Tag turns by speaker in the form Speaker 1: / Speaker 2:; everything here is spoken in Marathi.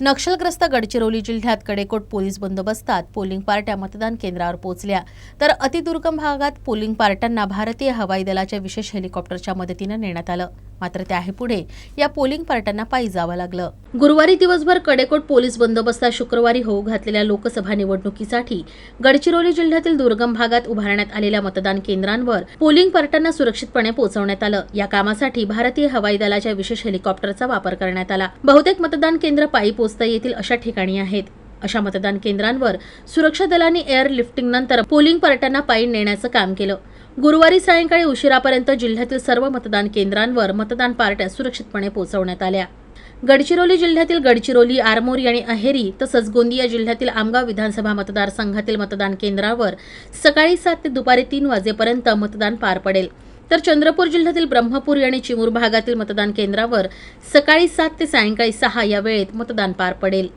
Speaker 1: नक्षलग्रस्त गडचिरोली जिल्ह्यात कडेकोट पोलीस बंदोबस्तात पोलिंग पार्ट्या मतदान केंद्रावर पोहोचल्या. तर अतिदुर्गम भागात पोलिंग पार्ट्यांना भारतीय हवाई दलाच्या विशेष हेलिकॉप्टरच्या मदतीनं नेण्यात आलं. मात्र त्याही या पोलिंग पार्ट्यांना पायी जावं लागलं. गुरुवारी दिवसभर कडेकोट पोलीस बंदोबस्तात शुक्रवारी होऊ घातलेल्या लोकसभा निवडणुकीसाठी गडचिरोली जिल्ह्यातील दुर्गम भागात उभारण्यात आलेल्या मतदान केंद्रांवर पोलिंग पार्ट्यांना सुरक्षितपणे पोहोचवण्यात आलं. या कामासाठी भारतीय हवाई दलाच्या विशेष हेलिकॉप्टरचा वापर करण्यात आला. बहुतेक मतदान केंद्र पायी पोचता येतील अशा ठिकाणी आहेत. अशा मतदान केंद्रांवर सुरक्षा दलांनी एअर लिफ्टिंग नंतर पोलिंग पार्ट्यांना पायी नेण्याचं काम केलं. गुरुवारी सायंकाळी उशिरापर्यंत जिल्ह्यातील सर्व मतदान केंद्रांवर मतदान पार्ट्या सुरक्षितपणे पोहोचवण्यात आल्या. गडचिरोली जिल्ह्यातील गडचिरोली आरमोरी आणि अहेरी तसंच गोंदिया जिल्ह्यातील आमगाव विधानसभा मतदारसंघातील मतदान केंद्रावर सकाळी सात ते दुपारी तीन वाजेपर्यंत मतदान पार पडेल. तर चंद्रपूर जिल्ह्यातील ब्रह्मपुरी आणि चिमूर भागातील मतदान केंद्रावर सकाळी सात ते सायंकाळी सहा या वेळेत मतदान पार पडेल.